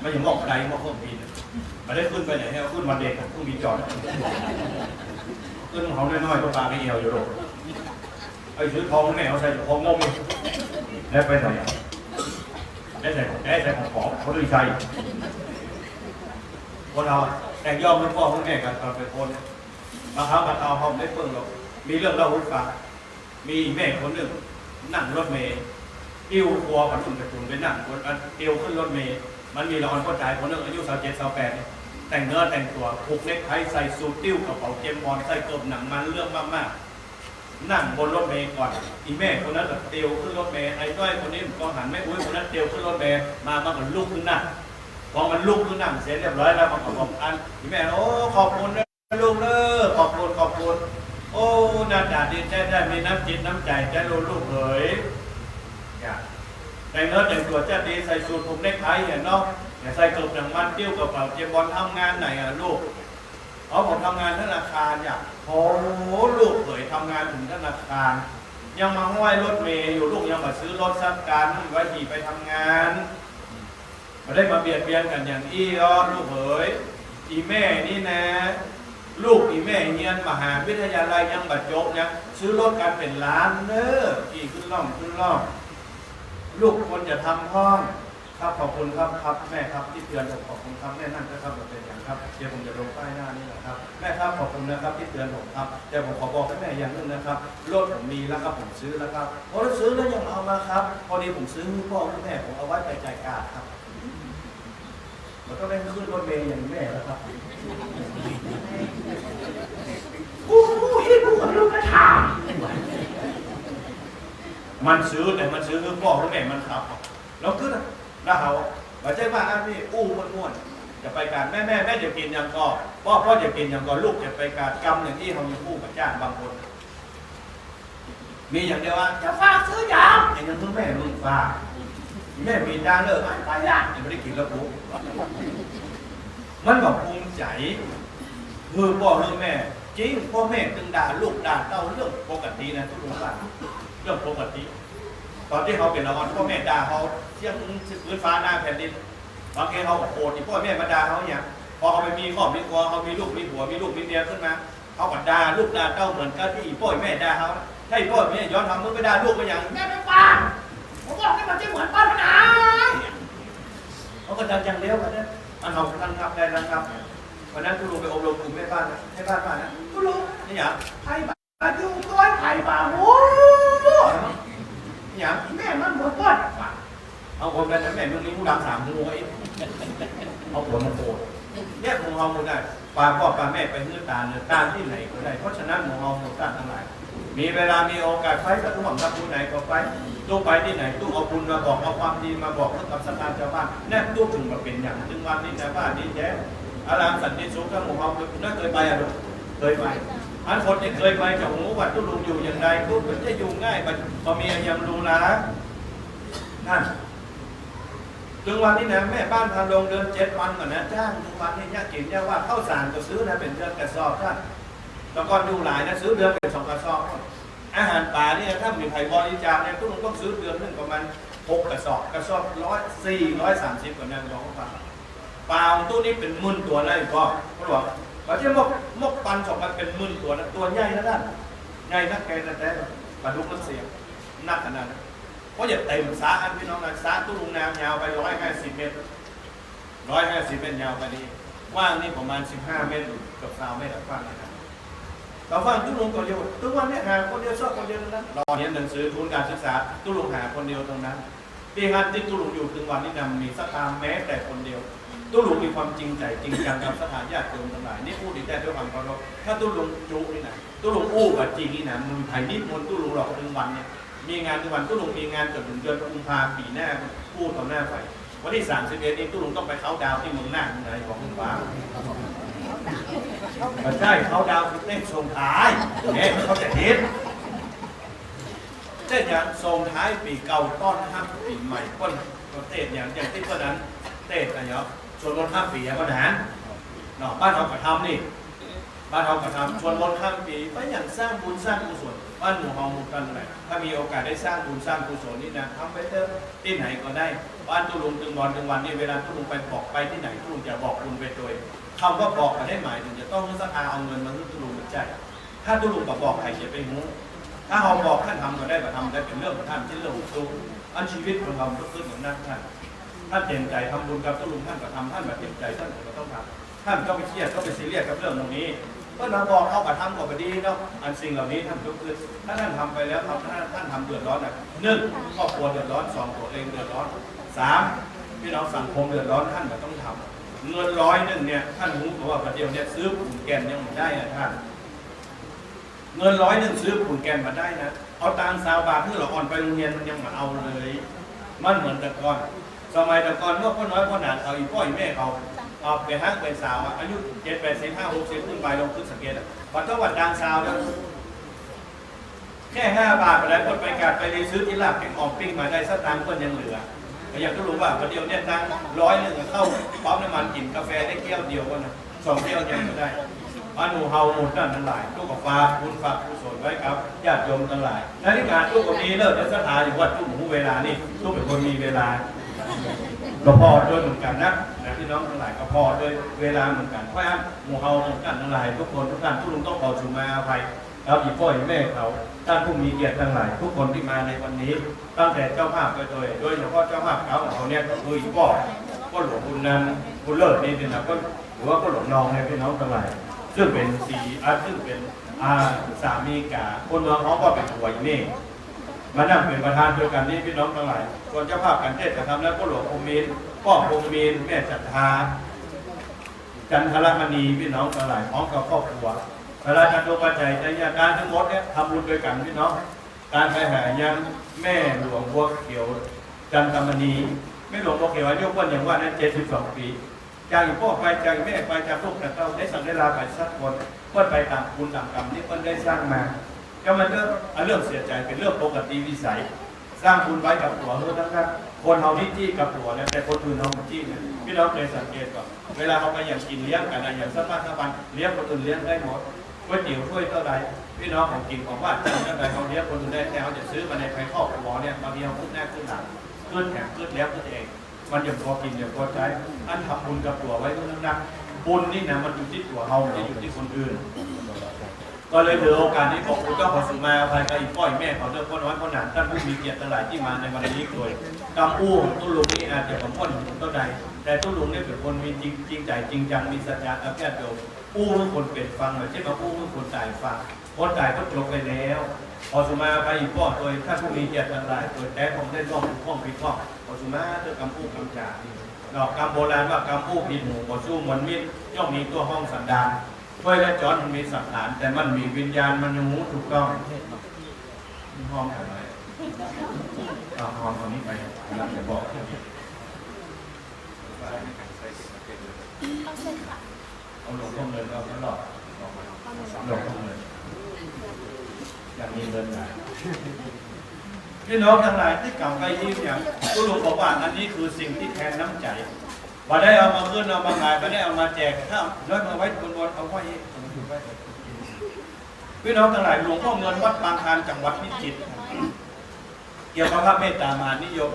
ไม่ยังบอกใดว่าเครื่องบินมาได้ขึ้นไปไหนเนี่ยขึ้นวันเด็กเครื่องบินจอดขึ้นเขาน้อยๆก็ปลาไปเอวอยู่หรอกไอ้ซื้อทองแม่เขาใส่ทองงงแล้วไปไหนได้ใส่ได้ใส่ของของเขาด้วยใช่คนเราแต่งย่อมเป็นพ่อคุณแม่กันตอนเป็นคนบางครั้งบางคราวเขาไม่เพิ่งหรอกมีเรื่องเล่าให้ฟังมีแม่คนหนึ่งนั่งรถเมล์ติ้วครัวกับลุงกระจุนไปนั่งบนอันติ้วขึ้นรถเมล์ มันมีละครพ่อชายคนหนึงอายุสาวเจ็ดสาวแปดแต่งเนื้อแต่งตัวผูกเน็กไทใส่สูทติ้วกระเป๋าเจมบอลใส่เกิบหนังมันเรื่องมากๆ นั่งบนรถเมล์ก่อนอีแม่คนนั้นก็เตียวขึ้นรถเมล์ไอ้ต้อยคนนี้ก็หันแม่อุ้ยคนนั้นเตียวขึ้นรถเมล์มามันก็ลุกขึ้นนั่งพอมันลุกขึ้นนั่งเสร็จเรียบร้อยแล้วมันก็บอกอันอีแม่โอ้ขอบคุณนะลุงเด้อขอบคุณขอบคุณโอ้น่าจะดีใจได้มีน้ำจิตน้ำใจใจลูกลูกเอ๋ย อย่าแต่งเนื้อแต่งตัวเจ้าดีใส่สูทผมเน็กไทเห็นเนาะอย่าใส่กระเป๋ามันเติ้ยวกระเป๋าเจมบอลทำงานไหนอะลูกเอาผมทำงานธนาคารอย่าโอ้ลูกเผยทำงานถึงธนาคาร ยังมาห้อยรถเมย์อยู่ลูกยังมาซื้อรถสักการไว้ขี่ไปทำงานมาได้มาเบียดเบียนกันอย่างอี้อ้อลูกเผยอีแม่นี่นะ ลูกอีแม่เงียนมหาวิทยาลัยยังบัดยกยังซื้อรถกันเป็นล้านเน้อขี่ขึ้นล่องขึ้นล่อง ลูกควรจะทำห้อง ครับขอบคุณครับครับแม่ครับที่เตือนผมขอบคุณครับแม่นั่นนะครับผมเป็นอย่างครับเดี๋ยวผมจะลงป้ายหน้านี่แหละครับแม่ครับขอบคุณนะครับที่เตือนผมครับแต่ผมขอบอกให้แม่อย่างนึงนะครับรถผมมีแล้วครับผมซื้อแล้วครับพอซื้อแล้วยังเอามาครับ พอดีผมซื้อพ่อแม่ผมเอาไว้ไปจ่ายการครับมันก็ได้ขึ้นรถเมย์อย่างแม่แล้วครับกูที่กูกับลูกกระถางมันซื้อแต่มันซื้อคือพ่อให้แม่มันครับแล้วขึ้น แล้วเขาบอกใจว่าอันนี้อู้ม้วนจะไปการแม่แม่แม่จะกินยังก็พ่อพ่อจะกินยังก็ลูกจะไปการกรรมอย่างที่เขามีคู่กับจ้างบางคน มีอย่างเดียวว่าจะฝากซื้อยางอย่างนั้นคือแม่มึงฟ้าแม่มีจ้างเลิกมันไปละยังไม่ได้กินแล้วปุ๊บมันบอกภูมิใจคือพ่อคือแม่จริงพ่อแม่ตึงด่าลูกด่าเต้าเรื่องปกตินะทุกคนเรื่องปกติ ตอนที่เขาเป็นละครพ่อแม่ด่าเขาเที่ยงพื้นฟ้าหน้าแผ่นดินบางทีเขาโกรธที่พ่อแม่มาด่าเขาเนี่ยพอเขาไปมีครอบมีครัวเขามีลูกมีผัวมีลูกมีเมียขึ้นมาเขาก็ด่าลูกด่าเต้าเหมือนกันที่พ่อแม่ด่าเขาถ้าพ่อแม่ย้อนทำมึงไปด่าลูกไปอย่างแม่ไม่ฟังผมบอกให้มันจะเหมือนป้าหนาเขาก็ดังอย่างเดียวกันนะมันเอาทันครับได้ทันครับวันนั้นกูลงไปอบรมกลุ่มแม่บ้านนะให้บ้านบ้านนะกูรู้นี่อย่างไผ่บาดูก้อยไผ่บาโว้ นี่อย่าง แม่มันเหมือนก้อนฝา เอาคนกัน นะแม่เมื่อกี้กูดังสามชั่วโมงไอ้เอาผลมาโกรธเนี่ยของเราหมดได้ปลาพ่อปลาแม่ไปเนื้อตาเนื้อตาที่ไหนก็ได้ เพราะฉะนั้นของเราหมดตาทั้งหลาย มีเวลามีโอกาสไปก็ต้องหวังทำบุญไหนก็ไปตู้ไปที่ไหนตู้เอาบุญมาบอกเอาความดีมาบอกให้กับสถานชาวบ้านแน่ตู้ถึงมาเป็นอย่างถึงวันนี้ชาวบ้านดีแท้อารามสันติสุขทั้งหมดเราน่าเคยไปอะลูกเคยไปอันคนที่เคยไปจะหูว่าตู้ลุงอยู่อย่างไรตู้มันจะอยู่ง่ายมันพอมีอย่างรู้ละนั่น ถึงวันนี้นะแม่บ้านพาลงเดินเจ็ดวันก่อนนะจ้างทุกวันนี้ยากกินยากว่าข้าวสารก็ซื้อนะเป็นเดือนกระสอบท่านแล้วก็ดูหลายนะซื้อเดือนเป็นสองกระสอบอาหารป่าเนี่ยถ้ามีใครบริจาคเนี่ยทุกคนต้องซื้อเดือนหนึงประมาณหกกระสอบกระสอบร้อยสี่ร้อยสามสิบกว่านั้นลองฟังปลาของตู้นี้เป็นมื่นตัวเลยก็เขาบอกเขาเชื่มกมกปันสองมันเป็นมื่นตัวนะตัวใหญ่นะท่านใหญ่นักแกนแต่ปลาดุกมันเสียงหนักขนาดนั้น เพราะอย่าเต็มสาอันพี่น้องนะสาตู้ลุงน้ำยาวไปร้อยห้าสิบเมตรร้อยห้าสิบเมตรยาวไปนี่กว้างนี่ประมาณสิบห้าเมตรเกับสาวเมตรกว้างนะครับเราฟังทุกลุงคนเดียวทุกวันนี่ยหาคนเดียวชอบคนเดียวทั้งนั้นเราเรียนหนังสือทุนการศึกษาทุกลุงหาคนเดียวตรงนั้นที่ฮันที่ทุกลุงอยู่ถึงวันนี้นำมีสตางค์แม้แต่คนเดียวทุกลุงมีความจริงใจจริงจังกับสถานญาติโยมทั้งหลายนี่พูดดีแต่ด้วยความเคารพถ้าทุกลุงจุนี่นะทุกลุงอู้กับจริงนี่นะมึงไทยนิมนต์ทุกลุงหรอกถึงวันเนี่ย มีงานทุกวันทุกลุงมีงานจนถึงเดือนกุมภาปีหน้าพูดต่อหน้าไฟวันที่ 31นี้ทุกลุงต้องไปเข้าดาวที่เมืองหน่านไหนของคุณฟ้ามันใช่เขาดาวคือเต้นส่งท้ายเนี่ยเขาจะเห็นเต้นอย่างส่งท้ายปีเก่าต้อนรับปีใหม่ก้นก็เต้นอย่างอย่างที่เพื่อนนั้นเต้นกันเนาะส่วนรถห้าปีอย่างก็นานเนาะบ้านเราก็ทำนี่ บ้านเรากระทำชวนมนข้ามปีก็อย่างสร้างบุญสร้างกุศลบ้านหมู่เฮาหมู่กันไหนถ้ามีโอกาสได้สร้างบุญสร้างกุศลนี่นะทำไปเถอะที่ไหนก็ได้บ้านตุลุงตึงวันตึงวันนี่เวลาตุลุงไปบอกไปที่ไหนตุลุงจะบอกบุญไปโดยคำว่าบอกไม่ได้หมายถึงจะต้องสักอาเอาเงินมาให้ตุลุงมันใจถ้าตุลุงบอกบอกใครจะไปหูถ้าเราบอกท่านทำก็ได้ก็ทำได้เป็นเรื่องของท่านที่เรื่องของตุลุงอันชีวิตของเราก็ขึ้นเหมือนนั้นท่านท่านเต็มใจทำบุญกับตุลุงท่านก็ทำท่านแบบเต็มใจท่านก็ต้องทำท่านก็ไปเครียดก็ไปซีเรียสกับเรื่องตรงนี้ ก็เราบอกเขากระทำก็ไปดีเนาะอันสิ่งเหล่านี้ท่านก็คือถ้าท่านทำไปแล้วทำถ้าท่านทำเดือดร้อนอะหนึ่งครอบครัวเดือดร้อนสองตัวเองเดือดร้อนสามพี่น้องสังคมเดือดร้อนท่านก็ต้องทำเงินร้อยหนึ่งเนี่ยท่านรู้ว่าประเดี๋ยวเนี่ยซื้อปุ่นแกนยังไม่ได้นะท่านเงินร้อยหนึ่งซื้อปุ่นแกนมาได้นะเอาตังสาวบาทเพื่อเราอ่อนไปโรงเรียนมันยังมาเอาเลย มันเหมือนแต่ก่อน สมัยแต่ก่อนเมื่อพ่อน้อยพ่อหนาเขาอีพ่ออีแม่เขา เอาไปห้งเป็นสาวอะอายุเจ็ดแปดสิบห้าหกสิบขึ้นไปลงขึ้นสังเกตอะวัดต้องวัดดังสาวแล้วแค่ห้าบาทไปแล้วคนไปกัดไปรีซื้อที่ลาบเป็นออกปิ้งมาได้สตางค์ก็ยังเหลือแต่อยากจะรู้ว่าประเดี๋ยวเนี่ยตังร้อยหนึ่งเข้าปั๊มน้ำมันกินกาแฟได้แก้วเดียวก็นะสองแก้วยังก็ได้อนุเฮาหมดนั่นทั้งหลายตู้กับฟ้าคุณฝากกุศลไว้ครับญาติโยมทั้งหลายนาฬิกาตู้กับนี้เลิกจะสถานอยู่วัดตู้หมูเวลานี่ตู้เป็นคนมีเวลาก็พอด้วยเหมือนกันนะ พี่น้องทั้งหลายก็พอด้วยเวลาเหมือนกันเพราะฉะนั้นหมู่เฮาเหมือนกันทั้งหลายทุกคนทุกท่านทุกลุงต้องขอสุมาอภัยครับอีพ่ออีแม่เขาท่านผู้มีเกียรติทั้งหลาย ทุกคนที่มาในวันนี้ ตั้งแต่เจ้าภาพไปโดย โดยเฉพาะเจ้าภาพเขาของเขาเนี่ยก็คืออีพ่อก็หลวงคุณนันคุณเลิศนี่เป็นนะก็หรือว่าก็หลวงน้องในพี่น้องทั้งหลายซึ่งเป็นสีอาซึ่งเป็นอาสามีกาคนเมืองเขาก็เป็นหัวอีเน่มานั่งเป็นประธานเดียวกันนี่พี่น้องทั้งหลายส่วนเจ้าภาพกันเทศน์จะทำแล้วก็หลวงองค์มีนพ่อองค์มีนแม่จันทาจันทรมณีพี่น้องทั้งหลายพร้อมกับครอบครัวเวลาจันทปัจจัยใจญาการทั้งหมดเนี่ยทำบุญด้วยกันพี่น้อง การไปหายังแม่หลวงบัวเขียว จันทมณีแม่หลวงบัวเขียวอายุคนอย่างว่านั้นเจ็ดสิบสองปีจากพ่อไปจากแม่ไปจากลูกแต่เราได้สั่งได้ลาไปสักคนเพื่อไปตามบุญตามกรรมที่เพื่อนได้สร้างมาก็มันก็เรื่องเสียใจเป็นเรื่องปกติวิสัย สร้างบุญไว้กับหัวเพื่อทั้งนั้น คนเฮาที่จี้กับหัวเนี่ยแต่คนอื่นเฮาไม่จี้เนี่ยพี่น้องเคยสังเกตก่อนเวลาเขาไปอย่างกินเลี้ยงกันอะไรอย่างสักวันสักวันเลี้ยงคนอื่นเลี้ยงได้หมดก๋วยเตี๋ยวถ้วยเท่าไรพี่น้องของกินของบ้านจังได้เขาเลี้ยงคนอื่นได้แต่เขาจะซื้อมาในไปครอบครัวเนี่ยบางทีเขาขึ้นหน้าขึ้นหลังขึ้นแถมขึ้นแล้วขึ้นเอง มันอยังพอกินอยังพอใช้อันทำบุญกับตัวไว้เท่านั้นนะบุญนี่นะมันอยู่ที่ตัวเฮาไม่ได้อยู่ที่คนอื่น ก็เลยถือโอกาสนี้บอกคุณเจ้าขอสุมาอภัยกับอีกพ่อยแม่ขาเด้อพ่อน้อยพ่อหนานท่านผู้มีเกียรติทั้งหลายที่มาในวันนี้โดยกำอู้ของตุ้ลุงนี่อาจจะผมพ่นผมก็ใดแต่ตุ้ลุงนี่เป็นคนมีจริงจริงใจจริงจังมีสัจจะกับแก่โยมอู้เมื่อคนเป็นฟังไม่ใช่นมาอู้เมื่อคนตายฟังคนตายก็จบไปแล้วขอสุมาอภัยอีกพ่อโดยท่านผู้มีเกียรติทั้งหลายโดยแต่ผมได้ร่วมข้องผิดข้องขอสุมาเด้อกำอู้กำจ่าดอกกำโบราณว่ากำอู้ผิดหมูขอสู้เหมือนมิตรย่อมมีตัวห้องสันดาน ถ้วยและจอนมันมีสังขารแต่มันมีวิญญาณมันยังหูถูกต้องห้องอะไรเอาห้องตรงนี้ไปหลังจะบอกเอาะเอาหลงพ่อเงินเอาตลอดหลงพ่อเงินอยากมีเงินไหนพี่น้องทั้งหลายที่กลับไปที่อย่างตุลุงบอกว่าอันนี้คือสิ่งที่แทนน้ำใจ มาได้เอามาขึ้นเอามาขายม่ได้เอามาแจกข้าวแล้วมาไว้บนบนเอาไว้เอาไว้พี่น้องทั้งหลายหลวงพ่อเงินวัดบางคานจังหวัดพิจิตรเกี่ยวกับพระเมตตามหานิยม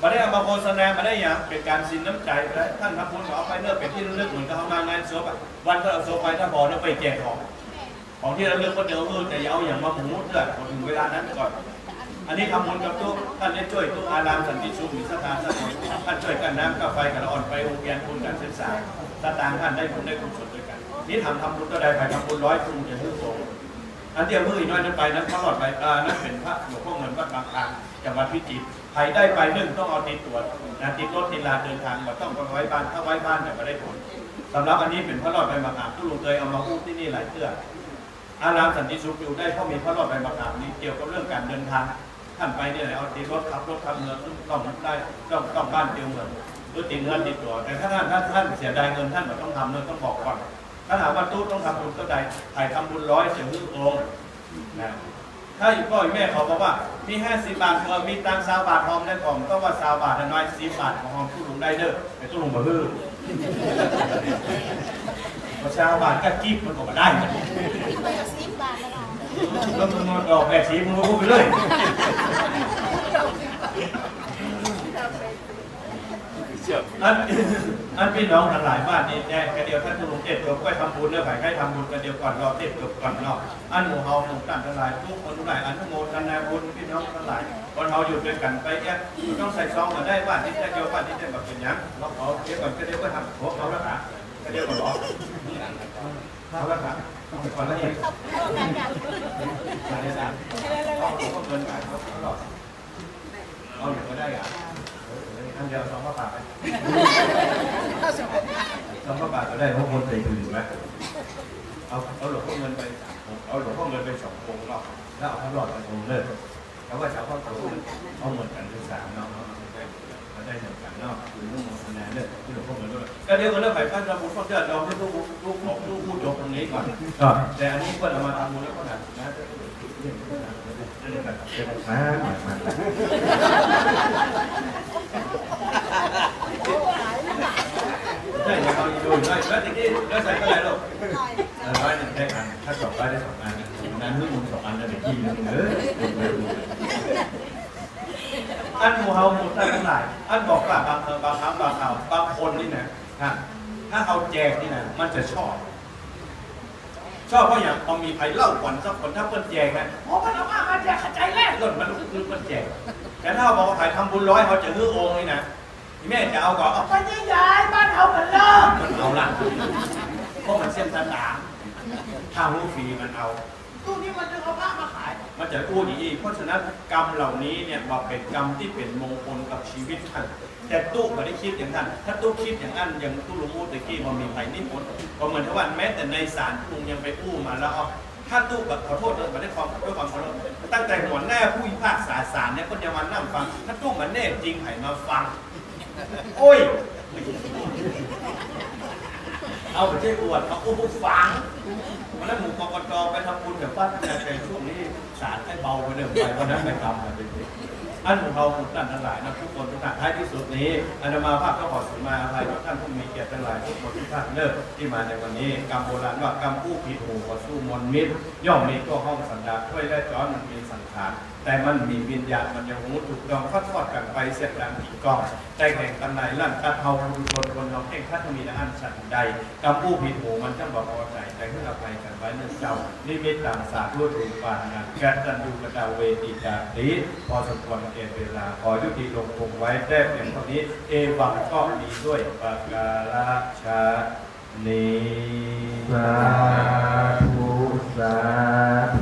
มาได้เอามาโฆษณามาได้อย่างเป็นการสินน้ำใจไปแล้วท่านทำบุญก็เอาไปเลือกเป็นที่ระลึกเหมือนกับเขามางานศพอะวันก็เอาศพไปถ้าพอแล้วไปแจกของของที่ระลึกก็เดิมเออแต่อย่าเอาอย่างมาหมูเพื่อพอถึงเวลานั้นก่อน อันนี้ทำบุญกับทุกท่านได้ช่วยทุกอารามสันติสุขมีสถานสถานท่านช่วยกันน้ำกับไฟกันอ่อนไปโรงเรียนคุณการศึกษาสตางค์ท่านได้บุญได้กุศลด้วยกัน นี่ทำทำบุญก็ได้ไปทำบุญร้อยคุณจะซื้อสงฆ์อันเดียวมืออีกน้อยนั้นไปนั้นพระหลอดไปอ่านั่นเป็นพระหลวงพ่อเงินวัดบางคานจังหวัดพิจิตรใครได้ไปหนึ่งต้องเอาติดตัวนะติดรถติดลาเดินทางมาต้องไปไว้บ้านถ้าไว้บ้านเนี่ไม่ได้ผลสำหรับอันนี้เป็นพระหลอดใบมะขามทุลุงเคยเอามาพูดที่นี่หลายเทื่ออารามสันติสุขอยู่ได้เพราะมีพระหลอดใบมะขามนี้เกี่ยวกับเรื่องการเดินทาง ท่านไปเนี่ยเอาติดรถขับรถขับเงินต้องได้ต้องต้องบ้านเตียวเงินหรือติดเงินติดตัวแต่ถ้าท่านท่านท่านเสียดายเงินท่านก็ต้องทำเลยต้องบอกก่อนถ้าถามว่าตู้ต้องทำบุญก็ได้ถ่ายทำบุญร้อยเสียงพึ่งองค์นะถ้าอีกพ่ออีกแม่เขาบอกว่ามีห้าสิบบาทเออมีตังสาวบาททองได้ก่อนก็ว่าสาวบาทน้อยสิบบาทของทองตู้ลุงได้เด้อไปตู้ลุงมาฮือพอชาวบ้านก็กิ๊บมันก็มาได้ แล้วเนาะแล้วมึงนอนดอกแปดสีมึงก็พูดไปเลยอันอันพี่น้องทั้งหลายบ้านนี่แจ้งกันเดียวท่านผู้ลงเจ็ดจบก็ทำบุญเนื้อไผ่ใครทำบุญกันเดียวก่อนรอเจ็ดจบก่อนเนาะอันหมู่เฮาหมู่ตั้งทั้งหลายทุกคนทุกหลายอันทั้งโมทนาบุญพี่น้องทั้งหลายคนเฮาอยู่ด้วยกันไปแอบต้องใส่ซองมาได้บ้านที่จะเดียวบ้านที่จะแบบเป็นยังเราเอเดี๋ยวก่อนก็เดียวก็ทำหัวเขาแล้วค่ะก็เดียวก่อนหรอ เขาแล้วค่ะก่อนแล้วเองเขาเข้ากันกันมาได้สามเอาเอาเงินไปเอาเอาหรอกเอาอยู่ก็ได้อะอันเดียวสองพระบาทไปสองพระบาทก็ได้เพราะคนใส่ถือไหมเอาเอาหลวงพ่อเงินไปสามองเอาหลวงพ่อเงินไปสององค์รอบแล้วเอาพระหลอดไปองค์เลยแล้วก็จะเอาพระโตเอาเหมือนกันทั้งสามเนาะ มันได้เหมือนกันเนาะคือเรื่องโมทนาเนี่ยที่หลวงพ่อเงินด้วยก็เดี๋ยวกันเรื่องไผ่พันธุ์เราบุญฟังเดือดเราให้ลูกลูกลูกลูกพูดยกตรงนี้ก่อนแต่อันนี้เพื่อนเอามาทำบุญแล้วก็นะนะมามามาใช่เราดูได้แล้วตะกี้แล้วใส่ก็ไรลูกเออร้อยหนึ่งได้อันถ้าสองร้อยได้สองอันนั้นนึกมุมสองอันจะเป็นยี่หนึ่งเออ อันหมูเฮาหมูตั้งทั้งหลายอันบอกว่าบางเออบางครั้งบางคราวบางคนนี่นะฮะถ้าเอาแจกนี่นะมันจะชอบ ชอบเพราะอย่างพอมีใครเล่าขวัญสักคนถ้าเปิ้นแจกนะผมมันเอามามาแจกขัดใจแรกต้นมันลุกขึ้นมันแจก แต่ถ้าเราบอกว่าขายทำบุญร้อยเขาจะฮื้อองค์นี่นะแม่จะเอาก่อนเอาไปใหญ่บ้านเขากันเลิกมันเอาละเพราะมันเส้นตาตางถ้ารู้ฟรีมันเอา ตู้นี้มันจะเอาผ้ามาขาย มันจะกู้ดีอีกเพราะฉะนั้นกรรมเหล่านี้เนี่ยว่าเป็นกรรมที่เป็นมงคลกับชีวิตท่านแต่ตู้ไม่ได้คิดอย่างนั้น ถ้าตู้คิดอย่างนั้นอย่างตู้ลุงมูตะกี้มันมีไผ่นิพนธ์ก็เหมือนทว่าแม้แต่ในศาลลุงยังไปอู้มาแล้วเอาถ้าตู้แบบขอโทษเลยมาได้ความด้วยความเคารพตั้งแต่หัวหน้าผู้พิพากษาศาลเนี่ยก็จะมานั่งฟัง ถ้าตู้มันแน่จริงไผ่มาฟัง โอ้ย เอาไปเช่อวดเอาอุ้มฝังวันนั้นหมู่กกต ไปทำบุญกับบ้านช่วงนี้ศาลให้เบาไปเดิมไปเพราะนั้นไม่ทำเป็นเด็กอันของเราทุกท่านทั้งหลายนะทุกคนทุกท่านท้ายที่สุดนี้อานมาภาพก็ขอสุมาอะไรทุกท่านผู้มีเกียรติทั้งหลายทุกคนทุกท่านเลิกที่มาในวันนี้กรรมโบราณว่ากรรมผู้ผิดหูขอสู้มนมิตรย่อมมีก็ห้องสันดาช่วยได้จ้อนมันมีสังขารแต่มันมีวิญญาณมันยังหูถูกดองทอดทอดกันไปเสียดังอีกกองใจแข่งกันในลั่นกัดเฮาบุญชนคนเราเข่งคัดมีนะอันสันใดกรรมผู้ผิดหูมันจะบอกอใจแต่เพื่ออภัยกันไว้เนื่องเจ้านิมิตต่างสารูดรูปานงานแกตันดูกระดาเวทีจารีพอสมควรเกณฑ์เวลาขอยุติลงคงไว้ได้เพียงเท่านี้ เอวังก็มีด้วยปากกาลชานีสาธุสาธุ